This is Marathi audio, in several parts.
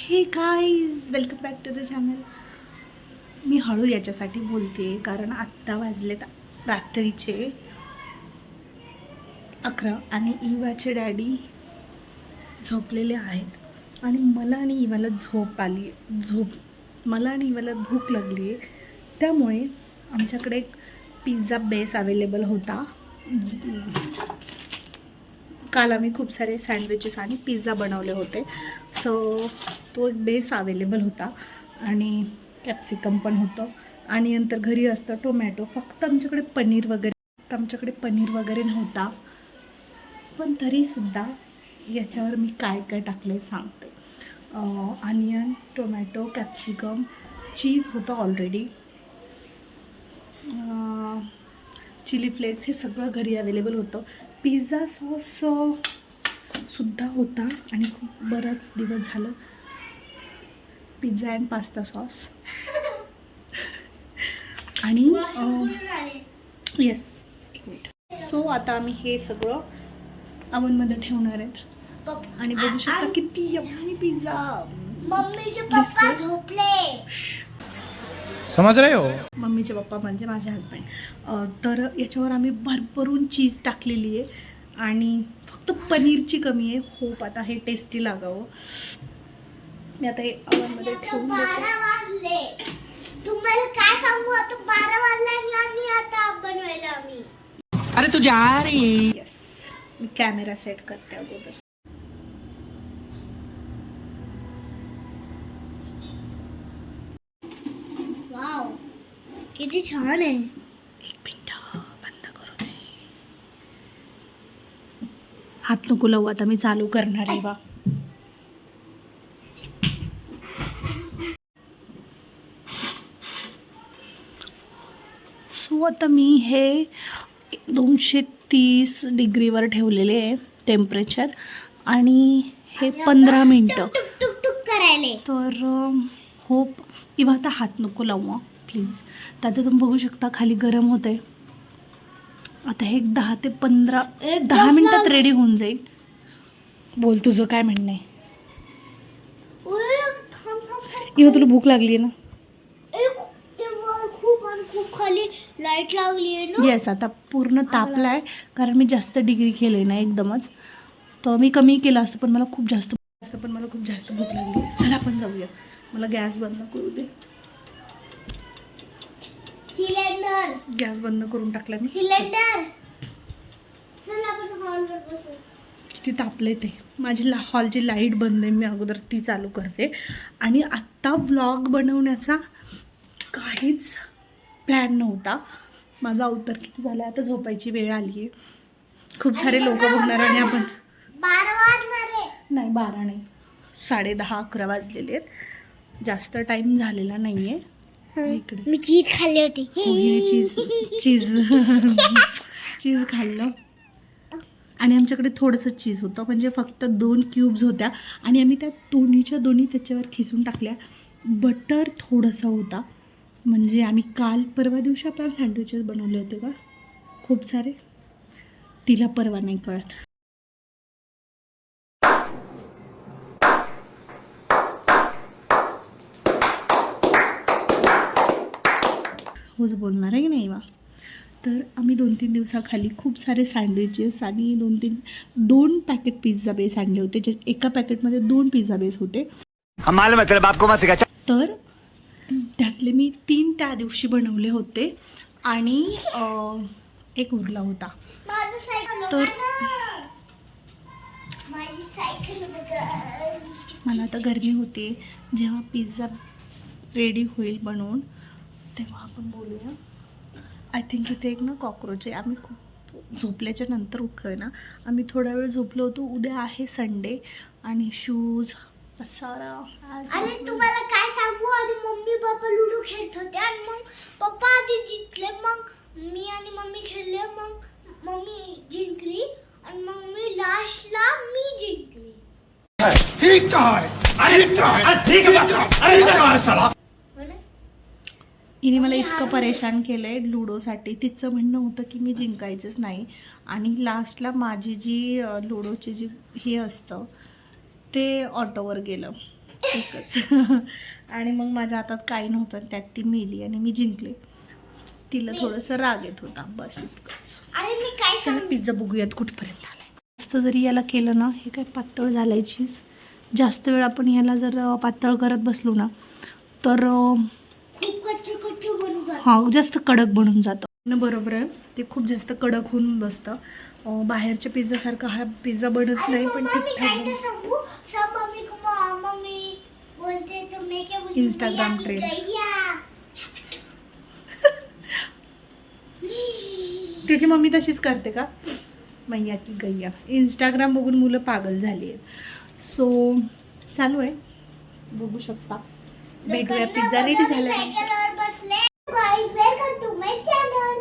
हे guys welcome back to the channel मी हळू याच्यासाठी बोलते कारण आत्ता वाजलेत रात्रीचे अकरा आणि इवाचे डॅडी झोपलेले आहेत. आणि मला आणि इवाला झोप आली झोप मला आणि इवाला भूक लागली आहे. त्यामुळे आमच्याकडे एक पिझ्झा बेस अवेलेबल होता. काल आम्ही खूप सारे सँडविचेस आणि पिझ्झा बनवले होते. सो तो एक बेस अवेलेबल होता आणि कॅप्सिकम पण होतं. आणि नंतर घरी असतं टोमॅटो. फक्त आमच्याकडे पनीर वगैरे फक्त आमच्याकडे पनीर वगैरे नव्हता. पण तरीसुद्धा याच्यावर मी काय काय टाकलं आहे सांगते ऑनियन टोमॅटो कॅप्सिकम चीज होतं ऑलरेडी चिली फ्लेक्स हे सगळं घरी अवेलेबल होतं. पिझ्झा सॉस सुद्धा होता आणि खूप बराच दिवस झालं. Pizza and pasta sauce. आणि येस एक मिनिट. सो आता आम्ही हे सगळं अवनमध्ये ठेवणार आहेत. आणि बघू शकता किती यम्मी पिझ्झा मम्मीचे पप्पा झोपले. समझ रहे हो? मम्मीचे पप्पा म्हणजे माझे हजबंड तर याच्यावर आम्ही भरभरून चीज टाकलेली आहे. आणि फक्त पनीरची कमी आहे. होप आता हे टेस्टी लागावं. मी आता हे अवनमध्ये ठेवून देते. बारा वाजले. तुम्हाला काय सांगू? आता बारा वाजले आणि आता बनवायला आम्ही. अरे तू जा रही येस मी कॅमेरा सेट करते अगोदर. वाव किती छान आहे. एक मिनटं बंद करू दे. हात नको लावू आता मी चालू करणार आहे बा. सो आता मी हे दोनशे तीस डिग्रीवर ठेवलेले आहे टेम्परेचर आणि हे पंधरा मिनटं. टुक टुक टुक करायले. तर होप किंवा आता हात नको लावू प्लीज तर आता तुम्ही बघू शकता खाली गरम होत आहे आता हे दहा ते पंधरा एक दहा मिनटात. रेडी होऊन जाईल. बोल तुझं काय म्हणणं आहे. किंवा तुला भूक लागली आहे ना ए, तेव्हा खूप आणि खूप खाली लाइट लागली आहे ना? येस आता पूर्ण तापला आहे. कारण मी जास्त डिग्री केले ना एकदमच. तर मी कमी केलं असतं पण मला खूप जास्त जास्त पण मला खूप जास्त भूक लागली चला आपण जाऊया. मला गॅस बंद करू दे. सिलेंडर. गॅस बंद करून टाकला मी. सिलेंडर. चल आपण हॉलवर बसू. किती तापले ते. माझी ला हॉलची लाइट बंद आहे मी अगोदर ती चालू करते. आणि आत्ता व्लॉग बनवण्याचा काहीच प्लॅन नव्हता. माझा अवतार किती झाला आता झोपायची वेळ आली आहे खूप सारे लोक बघणार आणि आपण नाही बारा नाही. साडे दहा अकरा वाजलेले आहेत. जास्त टाईम झालेला नाही आहे इकडे. मी चीज खाल्ली होती. पोहे चीज चीज. चीज खाल्लं. आणि आमच्याकडे थोडंसं चीज होतं. म्हणजे फक्त दोन क्यूब्स होत्या. आणि आम्ही त्या दोन्हीच्या दोन्ही त्याच्यावर खिसून टाकल्या. बटर थोडंसं होता. म्हणजे आम्ही काल परवा दिवशी आपण सँडविचेस बनवले होते का? खूप सारे. तिला परवा नाही कळत. होच बोलणार आहे की नाही वा? तर आम्ही दोन तीन दिवसाखाली खूप सारे सँडविचेस आणि दोन तीन दोन पॅकेट पिझ्झा बेस आणले होते. जे एका पॅकेटमध्ये दोन पिझ्झा बेस होते. तेरे बाप को मत सिखा तर त्यातले मी तीन त्या दिवशी बनवले होते. आणि एक उरला होता. तर-. मला आता गरमी होते जेव्हा पिझ्झा रेडी होईल बनवून तेव्हा आपण बोलूया. आय थिंक इथे एक ना कॉक्रोच आहे. आम्ही खूप झोपल्याच्या नंतर उठलो आहे ना. आम्ही थोडा वेळ झोपलो होतो. उद्या आहे संडे आणि शूज usual. तुम्हाला काय सांगू? आधी मम्मी पप्पा लुडो खेळत होते आणि मग पप्पा आधी जिंकले मग मी आणि मम्मी खेळले मग मम्मी जिंकली आणि मग मी लास्टला मी जिंकली. ठीक अरे अरे साला? हिने मला इतकं. परेशान केलं आहे लुडोसाठी. तिचं म्हणणं होतं की मी जिंकायचंच नाही. आणि लास्टला माझी जी लुडोची जी हे असतं ते ऑटोवर गेलं. एकच. आणि मग माझ्या हातात काही नव्हतं त्यात ती मेली आणि मी जिंकले. तिला थोडंसं राग येत होता. बस इतकंच. अरे मी काय चला सांग? पिझ्झा बघूयात कुठपर्यंत आलाय. जास्त जरी याला केलं ना हे काय पातळ झालंय चीज जास्त वेळ आपण याला जर पातळ करत बसलो ना तर हा जास्त कडक बनून जातं. बरोबर आहे ते खूप जास्त कडक होऊन बसतं. बाहेरच्या पिझ्झासारखा हा पिझ्झा बनत नाही पण ठीक ते सांगू? सब मम्मी को मा- मम्मी बोलते तो मैं क्या बोलती Instagram गैया की trend. गैया. त्याची मम्मी तशीच करते का? मैया की गैया. इंस्टाग्राम बघून मुलं पागल झाली आहेत. सो चालू आहे. बघू शकता. भेटूया. पिझ्झा रेडी झाला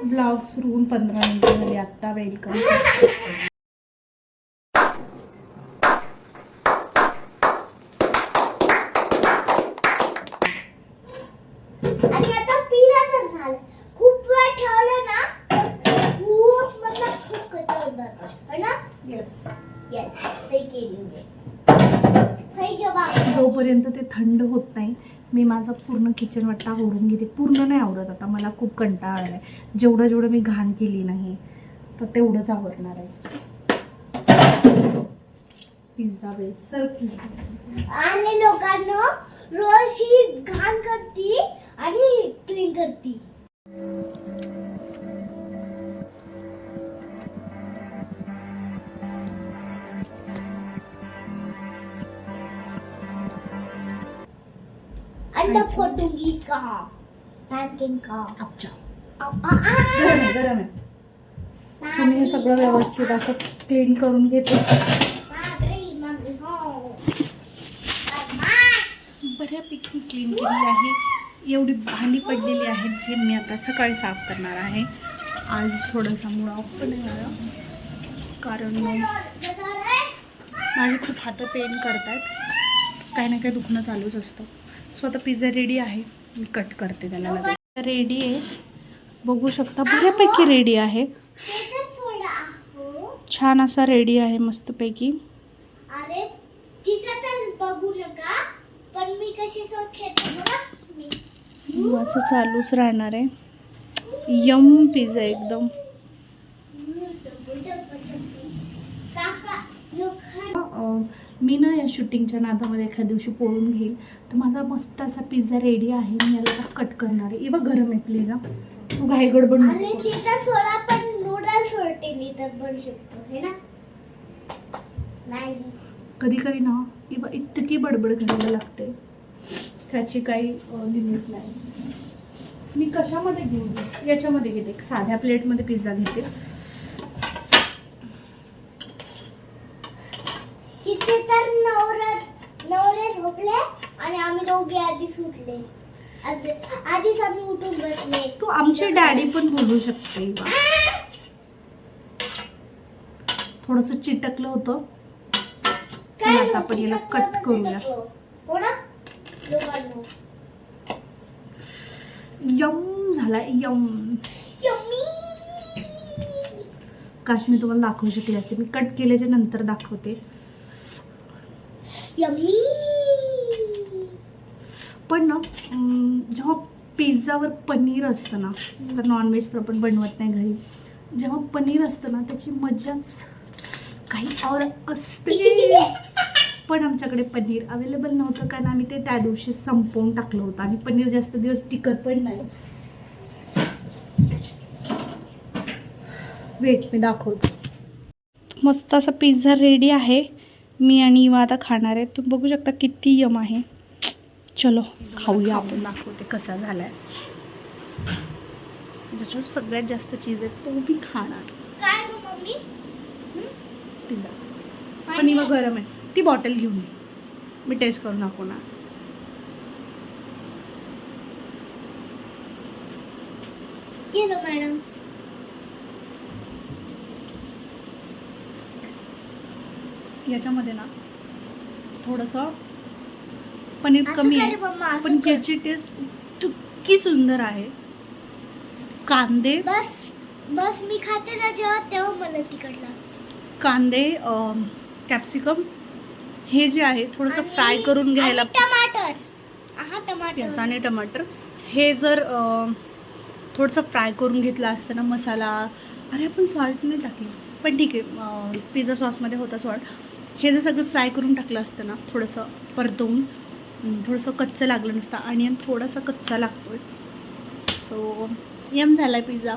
ब्लॉग सुरू होऊन पंधरा मिनिटं झाली आत्ता वेलकम आणि आता पिझ्झा तर झालं. खूप वेळ ठेवलं ना खूप मतलब खूप कच्चा जातं है ना? येस येस सही केली मी. सही जवाब जोपर्यंत ते थंड होत नाही मी माझं पूर्ण किचन वाटा आवरून घेते. पूर्ण नाही आवडत आता. मला खूप कंटाळा आहे जेवढं जेवढं मी घाण केली नाही तर तेवढंच आवडणार आहे. पिझ्झा बेस सर आणि लोकांना रोज ही घाण करती आणि क्लीन करती. फोडूंगी इसका पैनकेक का अच्छा. आ, आ, आ. गरम आहे गरम आहे. सो मी हे सगळं व्यवस्थित असं क्लीन करून घेते. हो. बऱ्यापैकी क्लीन केली आहे. एवढी भांडी पडलेली आहेत जी मी आता सकाळी साफ करणार आहे. आज थोडासा मूड ऑफ पण मला. कारण माझे खूप हात पेन करतात काही ना काही दुखणं चालूच असतं. सो आता पिझ्झा रेडी आहे. मी कट करते त्याला लगेच. रेडी आहे. बघू शकता बऱ्यापैकी रेडी आहे. हो. छान असा रेडी आहे मस्तपैकी. अरे बघू नका पण मी कशी माझं चालूच राहणार आहे. यम पिझ्झा एकदम. मी ना या शूटिंगच्या नादामध्ये एखाद्या दिवशी पोळून घेईल. तर माझा मस्त असा पिझ्झा रेडी आहे. मी याला कट करणार आहे. बघ गरम आहे प्लीज हा. तू घाई गडबड सोडा पण नूडल्स सोडते मी तर बनू शकतो हे ना? नाही. कधी कधी ना बघ इतकी बडबड करायला लागते. त्याची काही लिमिट नाही. मी कशामध्ये घेऊ? याच्यामध्ये घेते. साध्या प्लेटमध्ये पिझ्झा घेते तिथे तर नवरा नवरे झोपले आणि आम्ही दोघे आधीच आम्ही उठून बसले. तू आमची डॅडी पण बोलू शकते. थोडस चिटकलं होतं. चला आता आपण याला कट करूया. ना लोकांनो. यम झाला यम. यम्मी. काश मी तुम्हाला दाखवू शकले असते. मी कट केल्याच्यानंतर दाखवते. यम्मी. पण ना जेव्हा पिझ्झावर पनीर असतं ना तर नॉनव्हेज तर आपण बनवत नाही घरी. जेव्हा पनीर असतं ना त्याची मजाच काही और असते. पण आमच्याकडे पनीर अवेलेबल नव्हतं कारण आम्ही ते त्या दिवशी संपवून टाकलं होतं. आणि पनीर जास्त दिवस टिकत पण नाही. वेट मी दाखवतो. मस्त असा पिझ्झा रेडी आहे. मी आणि इवा आता खाणार आहे. तुम्ही बघू शकता किती यम आहे. चलो खाऊया आपण. दाखवते कसा झालाय. ज्याच्यावर सगळ्यात जास्त चीज आहे तो मी खाणार. काय गं मम्मी? पिझ्झा पण इवा गरम आहे. ती बॉटल घेऊन ये. मी टेस्ट करून दाखवणार. गेलो मॅडम. याच्यामध्ये ना थोडंसं पनीर कमी आहे. पण. याची टेस्ट इतकी सुंदर आहे. कांदे बस बस मी खाते ना जेव्हा तेव्हा मला तिकट लागतं. कांदे कॅप्सिकम हे जे आहे थोडंसं फ्राय करून घ्यायला टमाटर. हा टमाटर. आणि टमाटर. हे जर थोडंसं फ्राय करून घेतलं असतं ना मसाला अरे आपण सॉल्ट नाही टाकलं. पण ठीक आहे पिझ्झा सॉसमध्ये होता सॉल्ट हे जर सगळं फ्राय करून टाकलं असतं ना थोडंसं परतवून थोडंसं कच्चं लागलं नसतं. आणि थोडासा कच्चा लागतो आहे सो यम झाला आहे पिझ्झा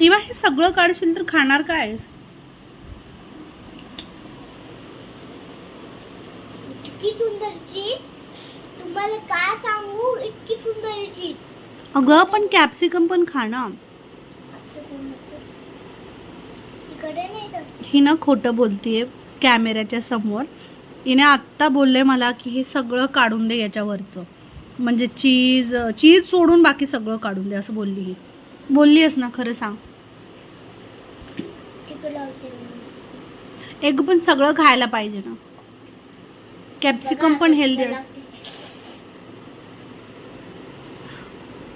तेव्हा हे सगळं काढशील तर खाणार काय? इतकी सुंदर चीज तुम्हाला काय सांगू? इतकी सुंदर चीज अगं पण कॅप्सिकम पण खा ना. तिकडे नाही तर ही ना खोटं बोलतीये कॅमेऱ्याच्या समोर. हिने आत्ता बोलले मला की हे सगळं काढून दे याच्यावरचं. म्हणजे चीज चीज सोडून बाकी सगळं काढून दे असं बोलली ही. बोलली आहेस ना खरं सांग. एग पण सगळं खायला पाहिजे ना. कॅप्सिकम पण हेल्दी.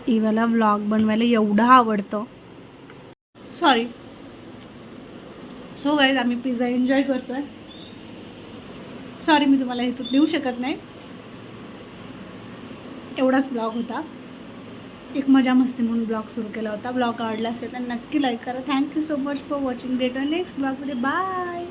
इवाला व्लॉग बनवायला एवढं आवडतं. सॉरी. सो गाईज आम्ही पिझ्झा एन्जॉय करतोय. सॉरी मी तुम्हाला इथं देऊ शकत नाही. एवढाच ब्लॉग होता. एक मजा मस्ती म्हणून ब्लॉग सुरू केला होता. ब्लॉग आवडला असेल तर नक्की लाईक करा. Thank you so much for watching date next ब्लॉगमध्ये बाय